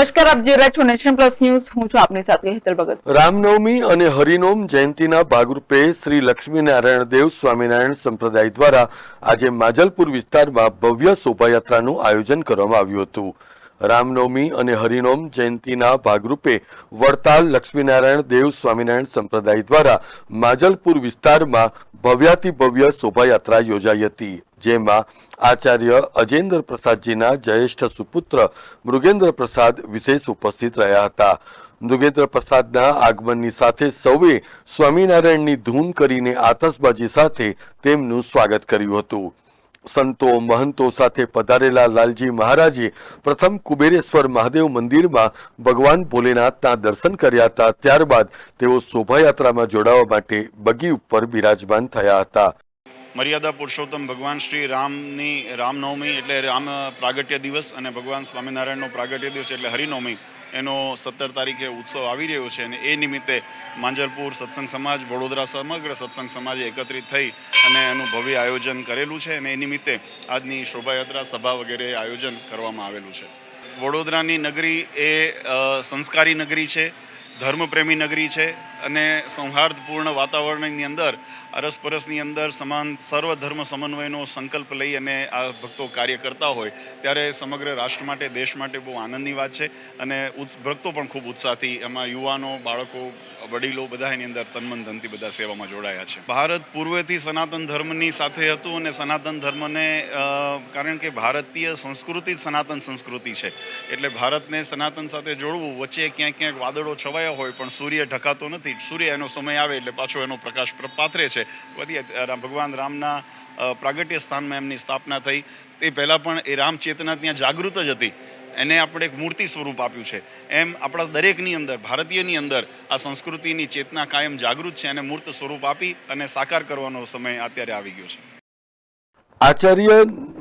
નમસ્કાર, આપ જોઈ રહ્યા નેશન પ્લસ ન્યૂઝ. હું છું આપની સાથે હેતલ ભગત. રામનવમી અને હરિનોમ જયંતિના ભાગરૂપે શ્રી લક્ષ્મીનારાયણ દેવ સ્વામિનારાયણ સંપ્રદાય દ્વારા આજે માજલપુર વિસ્તારમાં ભવ્ય શોભાયાત્રાનું આયોજન કરવામાં આવ્યું હતું. રામનવમી અને હરિનોમ જયંતિના ભાગરૂપે વડતાલ લક્ષ્મીનારાયણ દેવ સ્વામિનારાયણ સંપ્રદાય દ્વારા માજલપુર વિસ્તારમાં ભવ્યાતિ ભવ્ય શોભાયાત્રા યોજાઈ હતી. જેમાં આચાર્ય અજેન્દ્ર પ્રસાદજીના જ્યેષ્ઠ સુપુત્ર મૃગેન્દ્ર પ્રસાદ વિશેષ ઉપસ્થિત રહ્યા હતા. મૃગેન્દ્ર પ્રસાદના આગમનની સાથે સૌએ સ્વામિનારાયણની ધૂન કરીને આતશબાજી સાથે તેમનું સ્વાગત કર્યું હતું. સંતો મહંતો સાથે પધારેલા લાલજી મહારાજે પ્રથમ કુબેરેશ્વર મહાદેવ મંદિરમાં ભગવાન ભોલેનાથના દર્શન કર્યા હતા. ત્યારબાદ તેઓ શોભાયાત્રામાં જોડાવા માટે બગી ઉપર બિરાજમાન થયા હતા. મર્યાદા પુરુષોત્તમ ભગવાન શ્રી રામની રામનવમી એટલે રામ પ્રાગટ્ય દિવસ અને ભગવાન સ્વામિનારાયણનો પ્રાગટ્ય દિવસ એટલે હરિનવમી, એનો સત્તર તારીખે ઉત્સવ આવી રહ્યો છે અને એ નિમિત્તે માંજલપુર સત્સંગ સમાજ, વડોદરા સમગ્ર સત્સંગ સમાજે એકત્રિત થઈ અને એનું ભવ્ય આયોજન કરેલું છે અને એ નિમિત્તે આજની શોભાયાત્રા સભા વગેરે આયોજન કરવામાં આવેલું છે. વડોદરાની નગરી એ સંસ્કારી નગરી છે, ધર્મપ્રેમી નગરી છે અને સૌહાર્દપૂર્ણ વાતાવરણની અંદર, અરસપરસની અંદર સમાન સર્વ ધર્મ સમન્વયનો સંકલ્પ લઈ અને આ ભક્તો કાર્ય કરતા હોય, ત્યારે સમગ્ર રાષ્ટ્ર માટે, દેશ માટે બહુ આનંદની વાત છે. અને ભક્તો પણ ખૂબ ઉત્સાહથી એમાં યુવાનો, બાળકો, વડીલો બધા એની અંદર તનમન ધનથી બધા સેવામાં જોડાયા છે. ભારત પૂર્વેથી સનાતન ધર્મની સાથે હતું અને સનાતન ધર્મને કારણ કે ભારતીય સંસ્કૃતિ જ સનાતન સંસ્કૃતિ છે. એટલે ભારતને સનાતન સાથે જોડવું, વચ્ચે ક્યાંક ક્યાંક વાદળો છવાયા હોય, પણ સૂર્ય ઢકાતો નથી સૂર્ય એનો સમય આવે એટલે પાછો એનો પ્રકાશ પાથરે છે. વધીએ ભગવાન રામના પ્રાગટ્ય સ્થાનમાં એમની સ્થાપના થઈ. તે પહેલાં પણ એ રામ ચેતના ત્યાં જાગૃત જ હતી. એને આપણે એક મૂર્તિ સ્વરૂપ આપ્યું છે. એમ આપણા દરેકની અંદર, ભારતીયની અંદર આ સંસ્કૃતિની ચેતના કાયમ જાગૃત છે. અને મૂર્ત સ્વરૂપ આપી અને સાકાર કરવાનો સમય અત્યારે આવી ગયો છે. આચાર્ય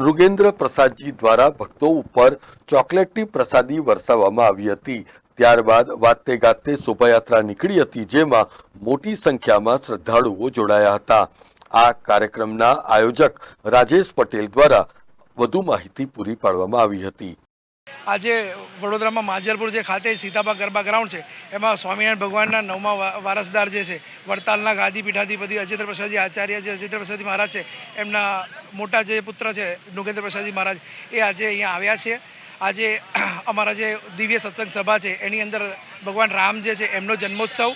નૃગેન્દ્ર પ્રસાદજી દ્વારા ભક્તો ઉપર ચોકલેટની પ્રસાદી વરસાવવામાં આવી હતી. ત્યારબાદ વાતે ગાતે શોભાયાત્રા નીકળી હતી, જેમાં મોટી સંખ્યામાં શ્રદ્ધાળુઓ જોડાયા હતા. આ કાર્યક્રમના આયોજક રાજેશ પટેલ દ્વારા વધુ માહિતી પૂરી પાડવામાં આવી હતી. આજે વડોદરામાં માજલપુર જે ખાતે સીતાબા ગરબા ગ્રાઉન્ડ છે, એમાં સ્વામિનારાયણ ભગવાનના નવમા વારસદાર જે છે, વડતાલના ગાદી પીઠાધિપતિ અજેન્દ્ર પ્રસાદજી આચાર્ય જે અજેન્દ્ર પ્રસાદજી મહારાજ છે, એમના મોટા જે પુત્ર છે, નુગેન્દ્ર પ્રસાદજી મહારાજ, એ આજે અહીંયા આવ્યા છે. આજે અમારા જે દિવ્ય સત્સંગ સભા છે, એની અંદર ભગવાન રામ જે છે, એમનો જન્મોત્સવ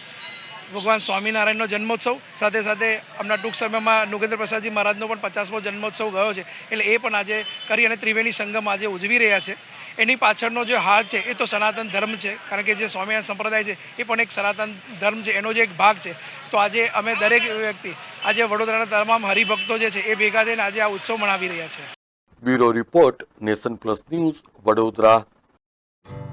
ભગવાન સ્વામિનારાયણનો જન્મોત્સવ, સાથે સાથે હમણાં ટૂંક સમયમાં નુગેન્દ્ર પ્રસાદજી મહારાજનો પણ પચાસમો જન્મોત્સવ ગયો છે. એટલે એ પણ આજે કરી અને ત્રિવેણી સંગમ આજે ઉજવી રહ્યા છે. એની પાછળનો જે હાથ છે, એ તો સનાતન ધર્મ છે. કારણ કે જે સ્વામિનારાયણ સંપ્રદાય છે, એ પણ એક સનાતન ધર્મ છે, એનો જે એક ભાગ છે. તો આજે અમે દરેક વ્યક્તિ, આજે વડોદરાના તમામ હરિભક્તો જે છે, એ ભેગા થઈને આજે આ ઉત્સવ મનાવી રહ્યા છે. Bureau report Nation Plus News, Vadodara.